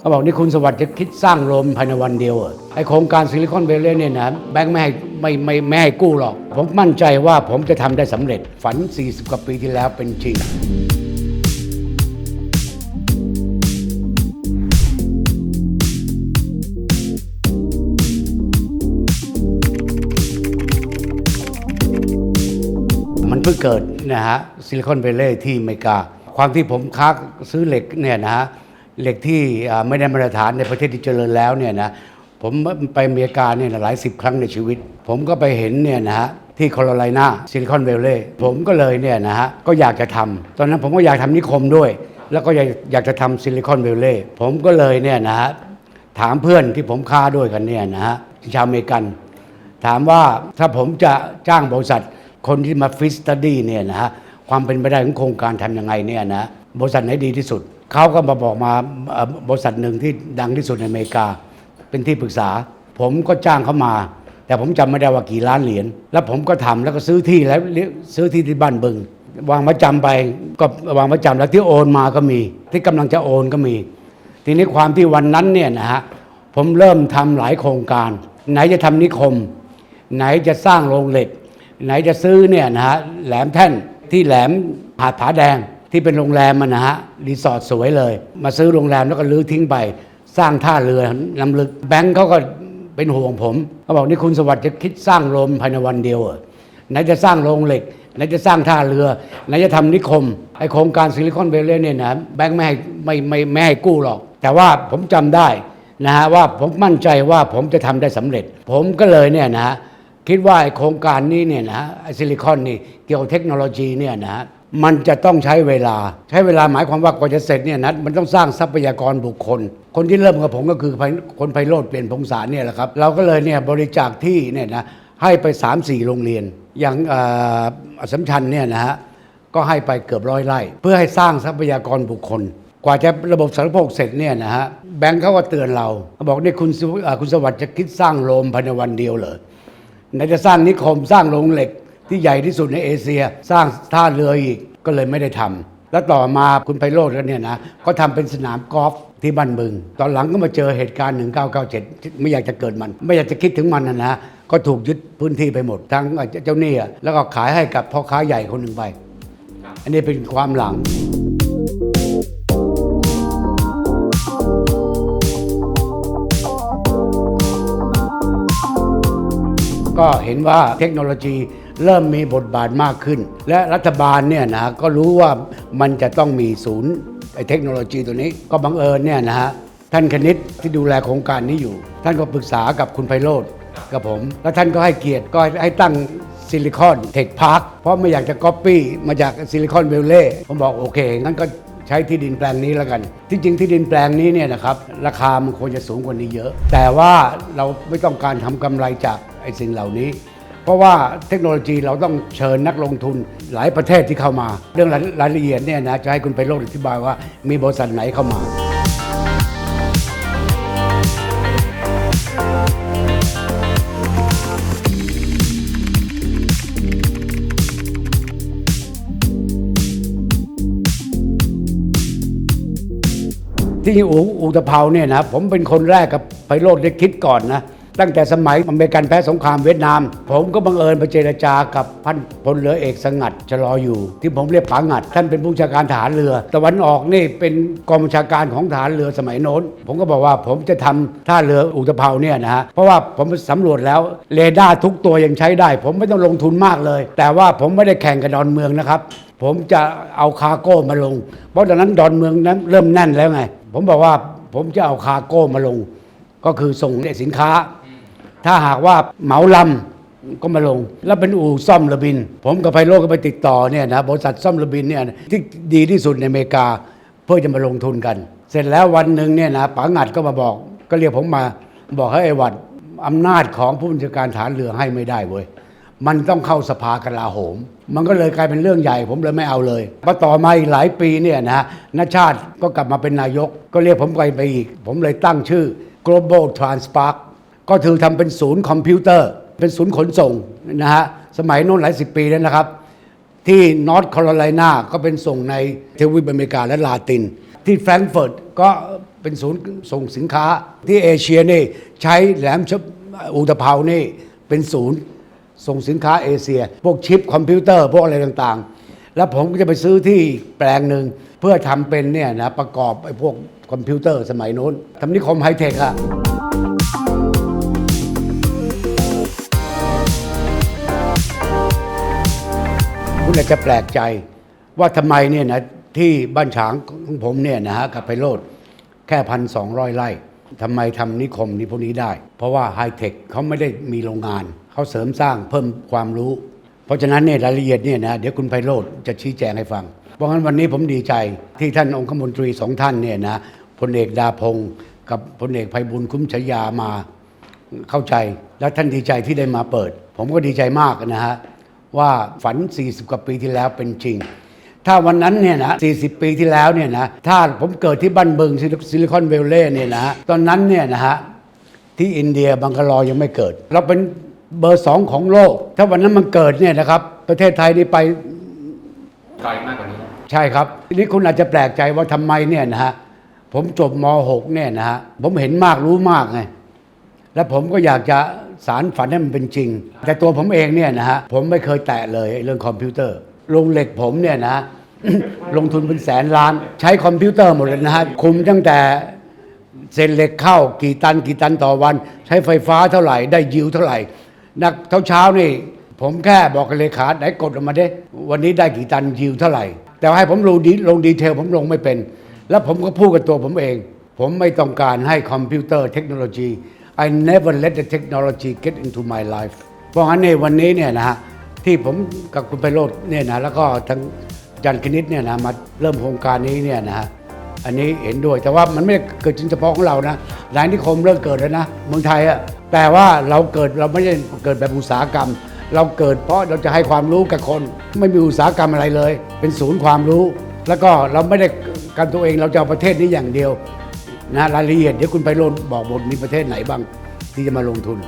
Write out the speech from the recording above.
เขาบอกนี่คุณสวัสดิ์จะคิดสร้างโรมภายในวันเดียวเหรอไอโครงการซิลิคอนเวลเลย์เนี่ยนะแบงค์ไม่ให้ไม่ไม่ไม่ให้กู้หรอก ผมมั่นใจว่าผมจะทำได้สำเร็จฝัน 40 กว่าปีที่แล้วเป็นจริงมันเพิ่งเกิดนะฮะซิลิคอนเวลเลย์ที่อเมริกา ความที่ผมค้าซื้อเหล็กเนี่ยนะฮะ เหล็กที่ไม่ได้มาตรฐานในประเทศที่เจริญแล้วเนี่ยนะผมไปอเมริกาเนี่ยหลายสิบครั้งในชีวิต ผมก็ไปเห็นเนี่ยนะฮะที่โคโรไลนาซิลิคอนเวลเลยผมก็เลยเนี่ยนะฮะก็อยากจะทำตอนนั้นผมก็อยากทำนิคมด้วย แล้วก็อยากอยากจะทำซิลิคอนเวลเลยผมก็เลยเนี่ยนะฮะถามเพื่อนที่ผมค้าด้วยกันเนี่ยนะฮะชาวอเมริกัน ถามว่าถ้าผมจะจ้างบริษัทคนที่มาฟิสตัดดี้เนี่ยนะฮะความเป็นไปได้ของโครงการทำยังไงเนี่ยนะบริษัทไหนดีที่สุด เขาก็มาบอกมาบริษัทหนึ่งที่ดังที่สุดในอเมริกา เป็นที่ปรึกษา ผมก็จ้างเขามา แต่ผมจำไม่ได้ว่ากี่ล้านเหรียญแล้วผมก็ทำแล้วก็ซื้อที่แล้วซื้อที่ที่บ้านบึง วางมาจำไปก็วางมาจำแล้วที่โอนมาก็มี ที่กำลังจะโอนก็มี ทีนี้ความที่วันนั้นเนี่ยนะฮะผมเริ่มทำหลายโครงการ ไหนจะทำนิคม ไหนจะสร้างโรงเหล็ก ไหนจะซื้อเนี่ยนะฮะแหลมแท่นที่แหลมหาดผาแดง ที่เป็นโรงแรมมันนะฮะรีสอร์ทสวยเลย มาซื้อโรงแรมแล้วก็รื้อทิ้งไป สร้างท่าเรือลำลึกแบงก์เขาก็เป็นห่วงผมเขาบอกนี่คุณสวัสดิ์จะคิดสร้างโรมภายในวันเดียวเหรอไหนจะสร้างโรงเหล็กไหนจะสร้างท่าเรือไหนจะทำนิคมไอโครงการซิลิคอนเวลเลย์เนี่ยนะแบงก์ไม่ให้ไม่ไม่ไม่ให้กู้หรอก แต่ว่าผมจำได้นะฮะว่าผมมั่นใจว่าผมจะทำได้สำเร็จ ผมก็เลยเนี่ยนะฮะคิดว่าไอโครงการนี้เนี่ยนะไอซิลิคอนนี่เกี่ยวเทคโนโลยีเนี่ยนะ มันจะต้องใช้เวลา ใช้เวลาหมายความว่ากว่าจะเสร็จเนี่ยนะมันต้องสร้างทรัพยากรบุคคล คนที่เริ่มกับผมก็คือคนไพโรธเปลี่ยนพงศาเนี่ยแหละครับ เราก็เลยเนี่ยบริจาคที่เนี่ยนะให้ไป 3-4 โรงเรียน อย่างเอ่ออัสสัมชัญเนี่ยนะฮะก็ให้ไปเกือบร้อยไร่ เพื่อให้สร้างทรัพยากรบุคคล กว่าจะระบบสารพกเสร็จเนี่ยนะฮะแบงค์เขาก็เตือนเราเขาบอกนี่คุณสุเอ่อคุณสวัสดิ์จะคิดสร้างโรมภายในวันเดียวเหรอไหนจะสร้างนิคมสร้างโรงเหล็ก ที่ใหญ่ที่สุดในเอเชีย สร้างท่าเรืออีกก็เลยไม่ได้ทำแล้วต่อมาคุณไพโรธก็เนี่ยนะก็ทำเป็นสนามกอล์ฟที่บ้านบึง ตอนหลังก็มาเจอเหตุการณ์ 1997 ไม่อยากจะเกิดมัน ไม่อยากจะคิดถึงมันนะนะก็ถูกยึดพื้นที่ไปหมด ทั้งเจ้าหนี้อะแล้วก็ขายให้กับพ่อค้าใหญ่คนหนึ่งไป อันนี้เป็นความหลังก็เห็นว่าเทคโนโลยี เริ่มมีบทบาทมากขึ้น และรัฐบาลเนี่ยนะก็รู้ว่ามันจะต้องมีศูนย์ไอเทคโนโลยีตัวนี้ก็บังเอิญเนี่ยนะฮะท่านคณิตที่ดูแลโครงการนี้อยู่ ท่านก็ปรึกษากับคุณไพโรธกับผม แล้วท่านก็ให้เกียรติก็ให้ตั้งซิลิคอนเทคพาร์คเพราะไม่อยากจะก๊อปปี้มาจากซิลิคอนเวลเล่ผมบอกโอเคงั้นก็ใช้ที่ดินแปลงนี้แล้วกัน ที่จริงที่ดินแปลงนี้เนี่ยนะครับราคามันควรจะสูงกว่านี้เยอะ แต่ว่าเราไม่ต้องการทำกำไรจากไอ้สิ่งเหล่านี้ เพราะว่าเทคโนโลยีเราต้องเชิญนักลงทุนหลายประเทศที่เข้ามา เรื่องรายละเอียดเนี่ยนะจะให้คุณไปโลดอธิบายว่ามีบริษัทไหนเข้ามาที่อูอูตะเภาเนี่ยนะผมเป็นคนแรกกับไพโรธได้คิดก่อนนะ ตั้งแต่สมัยอเมริกันแพ้สงครามเวียดนาม ผมก็บังเอิญไปเจรจากับพันพลเรือเอกสงัดชะลออยู่ ที่ผมเรียกผางัด ท่านเป็นผู้ชาการฐานเรือ ตะวันออกนี่เป็นกองบัญชาการของฐานเรือสมัยโน้น ผมก็บอกว่าผมจะทำท่าเรืออูตะเภาเนี่ยนะฮะเพราะว่าผมสำรวจแล้วเรดาร์ทุกตัวยังใช้ได้ ผมไม่ต้องลงทุนมากเลย แต่ว่าผมไม่ได้แข่งกับดอนเมืองนะครับผมจะเอาคารโก้มาลง เพราะตอนนั้นดอนเมืองนั้นเริ่มแน่นแล้วไง ผมบอกว่าผมจะเอาคารโก้มาลง ก็คือส่งสินค้า ถ้าหากว่าเหมาลำก็มาลง แล้วเป็นอู่ซ่อมระบิน ผมกับไพโรจน์ก็ไปติดต่อเนี่ยนะบริษัทซ่อมระบินเนี่ยที่ดีที่สุดในอเมริกา เพื่อจะมาลงทุนกัน เสร็จแล้ววันหนึ่งเนี่ยนะป๋างัดก็มาบอก ก็เรียกผมมาบอกให้ไอ้หวัดอำนาจของผู้บัญชาการฐานเรือให้ไม่ได้เว้ยมันต้องเข้าสภากลาโหม มันก็เลยกลายเป็นเรื่องใหญ่ผมเลยไม่เอาเลยพอต่อมาอีกหลายปีเนี่ยนะนชาติก็กลับมาเป็นนายก ก็เรียกผมไปไปอีก ผมเลยตั้งชื่อ global transpark ก็ถือทำเป็นศูนย์คอมพิวเตอร์ เป็นศูนย์ขนส่งนะฮะสมัยโน้นหลายสิบปีแล้วนะครับ ที่นอร์ทแคโรไลนาก็เป็นส่งในเทวีปอเมริกาและลาติน ที่แฟรงก์เฟิร์ตก็เป็นศูนย์ส่งสินค้าที่เอเชียนี่ใช้แหลมฉบอุตภเปานี่เป็นศูนย์ส่งสินค้าเอเชีย พวกชิปคอมพิวเตอร์ พวกอะไรต่างๆ แล้วผมก็จะไปซื้อที่แปลงหนึ่งเพื่อทำเป็นเนี่ยนะประกอบไอ้พวกคอมพิวเตอร์สมัยโน้นทำนิคมไฮเทคอะ คุณอาจะแปลกใจว่าทำไมเนี่ยนะที่บ้านฉางของผมเนี่ยนะฮะกับไพโรดแค่พันสองร้อยไร่ทำไมทำนิคมนี้พวกนี้ได้ เพราะว่าไฮเทคเขาไม่ได้มีโรงงาน เขาเสริมสร้างเพิ่มความรู้ เพราะฉะนั้นเนี่ยรายละเอียดเนี่ยนะเดี๋ยวคุณไพโรดจะชี้แจงให้ฟัง เพราะงั้นวันนี้ผมดีใจที่ท่านองคมนตรีสองท่านเนี่ยนะพลเอกดาพงศ์กับพลเอกไพบุญคุ้มฉายามาเข้าใจ และท่านดีใจที่ได้มาเปิด ผมก็ดีใจมากนะฮะ ว่าฝัน 40 กว่าปีที่แล้วเป็นจริง ถ้าวันนั้นเนี่ยนะ 40 ปีที่แล้วเนี่ยนะ ถ้าผมเกิดที่บ้านบึงซิลิคอนเวลเลย์เนี่ยนะ ตอนนั้นเนี่ยนะฮะ ที่อินเดียบังกลอยังไม่เกิด เราเป็นเบอร์สองของโลก ถ้าวันนั้นมันเกิดเนี่ยนะครับ ประเทศไทยนี่ไปไกลมากกว่านี้ ใช่ครับทีนี้คุณอาจจะแปลกใจว่าทำไมเนี่ยนะฮะ ผมจบม .6 เนี่ยนะฮะ ผมเห็นมากรู้มากไง แล้วผมก็อยากจะ สารฝันให้มันเป็นจริง แต่ตัวผมเองเนี่ยนะฮะผมไม่เคยแตะเลยเรื่องคอมพิวเตอร์ลงเหล็กผมเนี่ยนะ ลงทุนเป็นแสนล้าน ใช้คอมพิวเตอร์หมดเลยนะฮะคุมตั้งแต่เส้นเหล็กเข้ากี่ตันกี่ตันต่อวัน ใช้ไฟฟ้าเท่าไหร่ ได้ยิวเท่าไหร่ นักเช้าเช้านี่ ผมแค่บอกกับเลขาไหนกดออกมาได้วันนี้ได้กี่ตันยิวเท่าไหร่ แต่ให้ผมลงดีลงดีเทลผมลงไม่เป็น แล้วผมก็พูดกับตัวผมเอง ผมไม่ต้องการให้คอมพิวเตอร์เทคโนโลยี I never let the technology get into my life เพราะงั้นในวันนี้เนี่ยนะฮะที่ผมกับคุณไพโรจน์เนี่ยนะแล้วก็ทั้งอาจันคณิตเนี่ยนะมาเริ่มโครงการนี้เนี่ยนะฮะอันนี้เห็นด้วยแต่ว่ามันไม่ได้เกิดจริงเฉพาะของเรานะหลายนิคมเริ่มเกิดแล้วนะเมืองไทยอะแต่ว่าเราเกิดเราไม่ได้เกิดแบบอุตสาหกรรม เราเกิดเพราะเราจะให้ความรู้กับคน ไม่มีอุตสาหกรรมอะไรเลย เป็นศูนย์ความรู้ แล้วก็เราไม่ได้กันตัวเองเราจะเอาประเทศนี้อย่างเดียว นะรายละเอียดเดี๋ยวคุณไปโลนบอกหมดมีประเทศไหนบ้างที่จะมาลงทุน